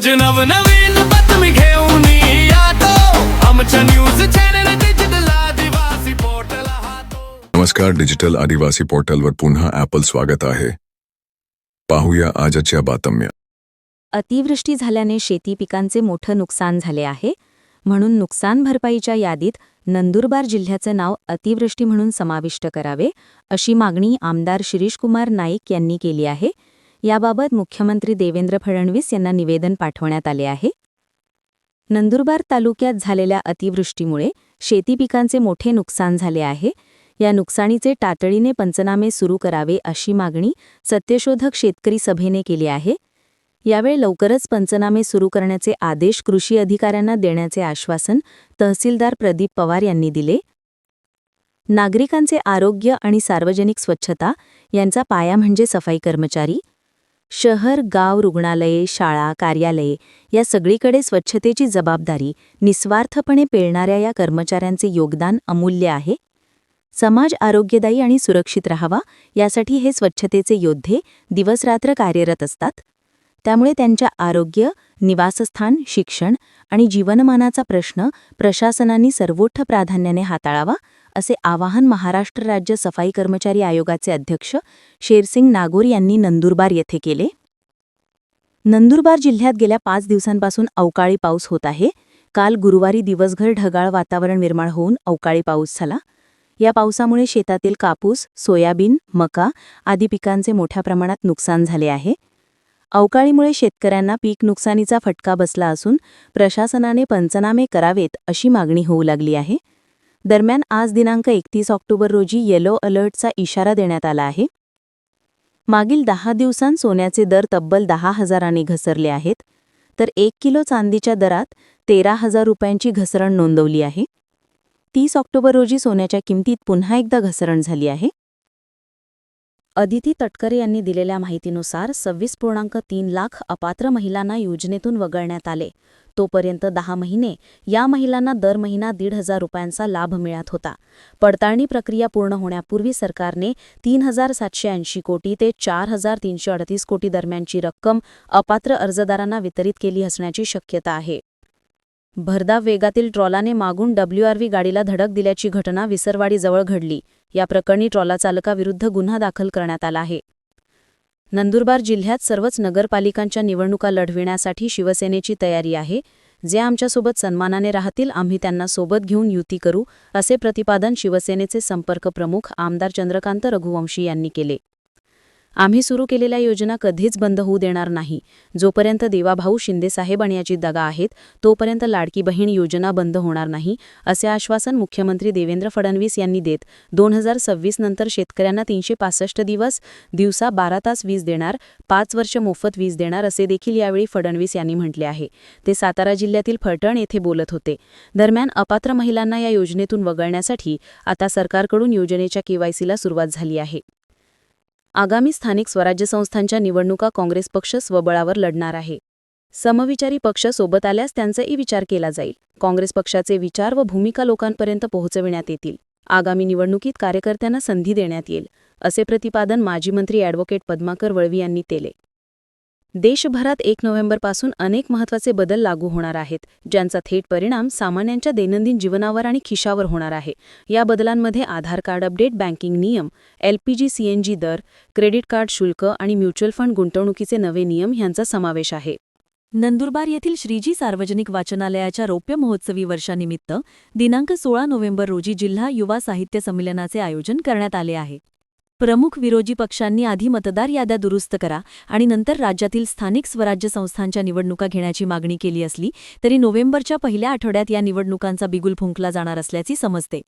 रोज नवनवीन बातमी घेऊन येतो. आमच्या news channel digital Adivasi portal हातो. नमस्कार डिजिटल आदिवासी पोर्टलवर पुन्हा ॲपल स्वागत आहे. पाहूया आजच्या बातम्या. अतिवृष्टी झाल्याने शेती पिकांचे मोठं नुकसान झाले आहे. म्हणून नुकसान भरपाईच्या यादीत नंदुरबार जिल्ह्याचं नाव अतिवृष्टी म्हणून समाविष्ट करावे अशी मागणी आमदार शिरीषकुमार नाईक यांनी केली आहे. याबाबत मुख्यमंत्री देवेंद्र फडणवीस यांना निवेदन पाठवण्यात आले आहे. नंदुरबार तालुक्यात झालेल्या अतिवृष्टीमुळे शेती पिकांचे मोठे नुकसान झाले आहे. या नुकसानीचे तातडीने पंचनामे सुरू करावे अशी मागणी सत्यशोधक शेतकरी सभेने केली आहे. यावेळी लवकरच पंचनामे सुरू करण्याचे आदेश कृषी अधिकाऱ्यांना देण्याचे आश्वासन तहसीलदार प्रदीप पवार यांनी दिले. नागरिकांचे आरोग्य आणि सार्वजनिक स्वच्छता यांचा पाया म्हणजे सफाई कर्मचारी शहर गाव रुग्णालये शाळा कार्यालये या सगळीकडे स्वच्छतेची जबाबदारी निस्वार्थपणे पेलणाऱ्या या कर्मचाऱ्यांचे योगदान अमूल्य आहे. समाज आरोग्यदायी आणि सुरक्षित राहावा यासाठी हे स्वच्छतेचे योद्धे दिवसरात्र कार्यरत असतात. त्यामुळे त्यांच्या आरोग्य निवासस्थान शिक्षण आणि जीवनमानाचा प्रश्न प्रशासनांनी सर्वोच्च प्राधान्याने हाताळावा असे आवाहन महाराष्ट्र राज्य सफाई कर्मचारी आयोगाचे अध्यक्ष शेरसिंग नागोर यांनी नंदुरबार येथे केले. नंदुरबार जिल्ह्यात गेल्या पाच दिवसांपासून अवकाळी पाऊस होत आहे. काल गुरुवारी दिवसभर ढगाळ वातावरण निर्माण होऊन अवकाळी पाऊस झाला. या पावसामुळे शेतातील कापूस सोयाबीन मका आदी पिकांचे मोठ्या प्रमाणात नुकसान झाले आहे. अवकाळीमुळे शेतकऱ्यांना पीक नुकसानीचा फटका बसला असून प्रशासनाने पंचनामे करावेत अशी मागणी होऊ लागली आहे. दरम्यान आज दिनांक एकतीस ऑक्टोबर रोजी येलो अलर्टचा इशारा देण्यात आला आहे. मागील दहा दिवसांत सोन्याचे दर तब्बल दहा हजारांनी घसरले आहेत. तर एक किलो चांदीच्या दरात तेरा हजार रुपयांची घसरण नोंदवली आहे. तीस ऑक्टोबर रोजी सोन्याच्या किमतीत पुन्हा एकदा घसरण झाली आहे. अदिती तटकरे यांनी दिलेल्या माहितीनुसार सव्वीस पूर्णांक तीन लाख अपात्र महिलांना योजनेतून वगळण्यात आले. तोपर्यंत दहा महिने या महिलांना दर महिना दीड हजार रुपयांचा लाभ मिळत होता. पडताळणी प्रक्रिया पूर्ण होण्यापूर्वी सरकारने तीन हजार सातशे ऐंशी कोटी ते चार हजार तीनशे अडतीस कोटी दरम्यानची रक्कम अपात्र अर्जदारांना वितरित केली असण्याची शक्यता आहे. भरधाव वेगातील ट्रॉलाने मागून डब्ल्यूआरव्ही गाडीला धडक दिल्याची घटना विसरवाडीजवळ घडली. या प्रकरणी ट्रॉला चालकाविरुद्ध गुन्हा दाखल करण्यात आला आहे. नंदुरबार जिल्ह्यात सर्वच नगरपालिकांच्या निवडणुका लढविण्यासाठी शिवसेनेची तयारी आहे. जे आमच्यासोबत सन्मानाने राहतील आम्ही त्यांना सोबत घेऊन युती करू असे प्रतिपादन शिवसेनेचे संपर्क प्रमुख आमदार चंद्रकांत रघुवंशी यांनी केले. आम्ही सुरू केलेल्या योजना कधीच बंद होऊ देणार नाही. जोपर्यंत देवाभाऊ शिंदेसाहेब आणि याची दगा आहेत तोपर्यंत लाडकी बहीण योजना बंद होणार नाही असे आश्वासन मुख्यमंत्री देवेंद्र फडणवीस यांनी देत दोन हजार सव्वीस नंतर शेतकऱ्यांना तीनशे पासष्ट दिवस दिवसा बारा तास वीज देणार पाच वर्ष मोफत वीज देणार असे देखील यावेळी फडणवीस यांनी म्हटले आहे. ते सातारा जिल्ह्यातील फलटण येथे बोलत होते. दरम्यान अपात्र महिलांना या योजनेतून वगळण्यासाठी आता सरकारकडून योजनेच्या केवायसीला सुरुवात झाली आहे. आगामी स्थानिक स्वराज्य संस्थांच्या निवडणुका काँग्रेस पक्ष स्वबळावर लढणार आहे. समविचारी पक्ष सोबत आल्यास त्यांचाही विचार केला जाईल. काँग्रेस पक्षाचे विचार व भूमिका लोकांपर्यंत पोहोचविण्यात येतील. आगामी निवडणुकीत कार्यकर्त्यांना संधी देण्यात येईल असे प्रतिपादन माजी मंत्री ॲडव्होकेट पद्माकर वळवी यांनी केले. देशभरात एक नोव्हेंबरपासून अनेक महत्त्वाचे बदल लागू होणार आहेत ज्यांचा थेट परिणाम सामान्यांच्या दैनंदिन जीवनावर आणि खिशावर होणार आहे. या बदलांमध्ये आधार कार्ड अपडेट बँकिंग नियम एलपीजी सीएनजी दर क्रेडिट कार्ड शुल्क आणि म्युच्युअल फंड गुंतवणुकीचे नवे नियम यांचा समावेश आहे. नंदुरबार येथील श्रीजी सार्वजनिक वाचनालयाच्या रौप्य महोत्सवी वर्षानिमित्त दिनांक सोळा नोव्हेंबर रोजी जिल्हा युवा साहित्य संमेलनाचे आयोजन करण्यात आले आहे. प्रमुख विरोधी पक्षांनी आधी मतदार याद्या दुरुस्त करा आणि नंतर राज्यातील स्थानिक स्वराज्य संस्थांच्या निवडणुका घेण्याची मागणी केली असली तरी नोव्हेंबरच्या पहिल्या आठवड्यात या निवडणुकांचा बिगुल फुंकला जाणार असल्याची समजते.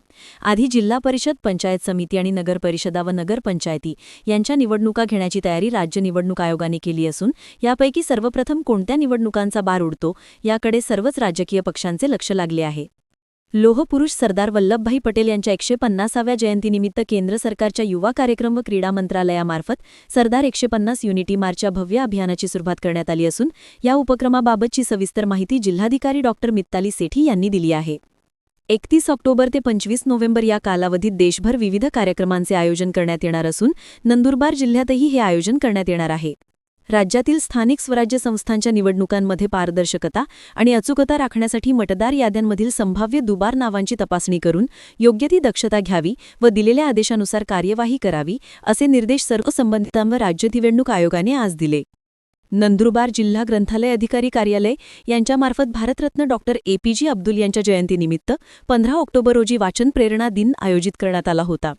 आधी जिल्हा परिषद पंचायत समिती आणि नगर परिषदा व नगरपंचायती यांच्या निवडणुका घेण्याची तयारी राज्य निवडणूक आयोगाने केली असून यापैकी सर्वप्रथम कोणत्या निवडणुकांचा बार उडतो याकडे सर्वच राजकीय पक्षांचे लक्ष लागले आहे. लोहपुरुष सरदार वल्लभभाई पटेल यांच्या एकशे पन्नासाव्या जयंतीनिमित्त केंद्र सरकारच्या युवा कार्यक्रम व क्रीडा मंत्रालयामार्फत सरदार एकशे पन्नास युनिटी मार्चच्या भव्य अभियानाची सुरुवात करण्यात आली असून या उपक्रमाबाबतची सविस्तर माहिती जिल्हाधिकारी डॉक्टर मित्ताली सेठी यांनी दिली आहे. एकतीस ऑक्टोबर ते पंचवीस नोव्हेंबर या कालावधीत देशभर विविध कार्यक्रमांचे आयोजन करण्यात येणार असून नंदुरबार जिल्ह्यातही हे आयोजन करण्यात येणार आहे. राज्यातील स्थानिक स्वराज्य संस्थांच्या निवडणुकांमध्ये पारदर्शकता आणि अचूकता राखण्यासाठी मतदार याद्यांमधील संभाव्य दुबार नावांची तपासणी करून योग्य ती दक्षता घ्यावी व दिलेल्या आदेशानुसार कार्यवाही करावी असे निर्देश सर्व संबंधितांवर राज्य निवडणूक आयोगाने आज दिले. नंदुरबार जिल्हा ग्रंथालय अधिकारी कार्यालय यांच्यामार्फत भारतरत्न डॉक्टर एपीजी अब्दुल यांच्या जयंतीनिमित्त पंधरा ऑक्टोबर रोजी वाचन प्रेरणा दिन आयोजित करण्यात आला होता.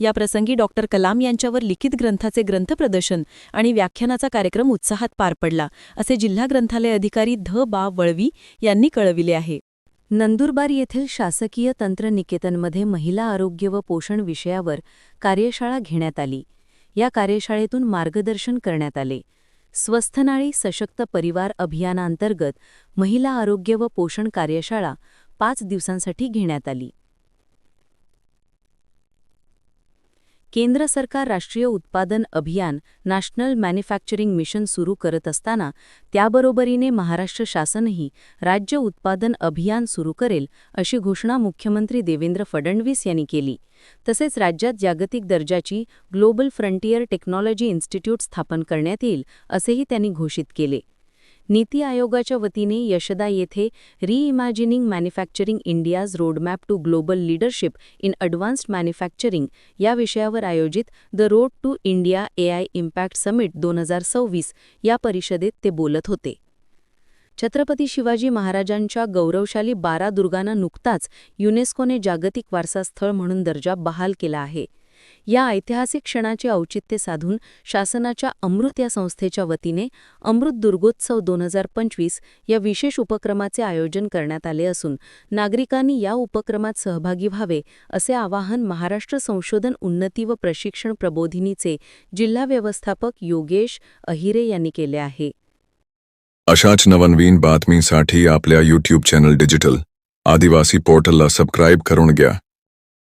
या प्रसंगी डॉक्टर कलाम यांच्यावर लिखित ग्रंथाचे ग्रंथप्रदर्शन आणि व्याख्यानाचा कार्यक्रम उत्साहात पार पडला असे जिल्हा ग्रंथालय अधिकारी ध. बा. वळवी यांनी कळविले आहे. नंदुरबार येथील शासकीय तंत्रनिकेतनमध्ये महिला आरोग्य व पोषण विषयावर कार्यशाळा घेण्यात आली. या कार्यशाळेतून मार्गदर्शन करण्यात आले. स्वस्थनाळी सशक्त परिवार अभियानांतर्गत महिला आरोग्य व पोषण कार्यशाळा पाच दिवसांसाठी घेण्यात आली. केंद्र सरकार राष्ट्रीय उत्पादन अभियान नॅशनल मॅन्युफॅक्चरिंग मिशन सुरू करत असताना त्याबरोबरीने महाराष्ट्र शासनही राज्य उत्पादन अभियान सुरू करेल अशी घोषणा मुख्यमंत्री देवेंद्र फडणवीस यांनी केली. तसेच राज्यात जागतिक दर्जाची ग्लोबल फ्रंटियर टेक्नॉलॉजी इन्स्टिट्यूट स्थापन करण्यात येईल असेही त्यांनी घोषित केले. नीती आयोगाच्या वतीने यशदा येथे reimagining manufacturing India's roadmap to global leadership in advanced manufacturing या विषयावर आयोजित the road to India AI impact summit दोन हजार सव्वीस या परिषदेत ते बोलत होते. छत्रपती शिवाजी महाराजांच्या गौरवशाली बारा दुर्गांना नुकताच युनेस्कोने जागतिक वारसा स्थळ म्हणून दर्जा बहाल केला आहे. या ऐतिहासिक क्षणाचे औचित्य साधून शासनाच्या अमृत या संस्थेच्या वतीने अमृत दुर्गोत्सव दोन हजार पंचवीस या विशेष उपक्रमाचे आयोजन करण्यात आले असून नागरिकांनी या उपक्रमात सहभागी व्हावे असे आवाहन महाराष्ट्र संशोधन उन्नती व प्रशिक्षण प्रबोधिनीचे जिल्हा व्यवस्थापक योगेश अहिरे यांनी केले आहे. अशाच नवनवीन बातमीसाठी आपल्या यूट्यूब चॅनल डिजिटल आदिवासी पोर्टलला सबस्क्राईब करून घ्या.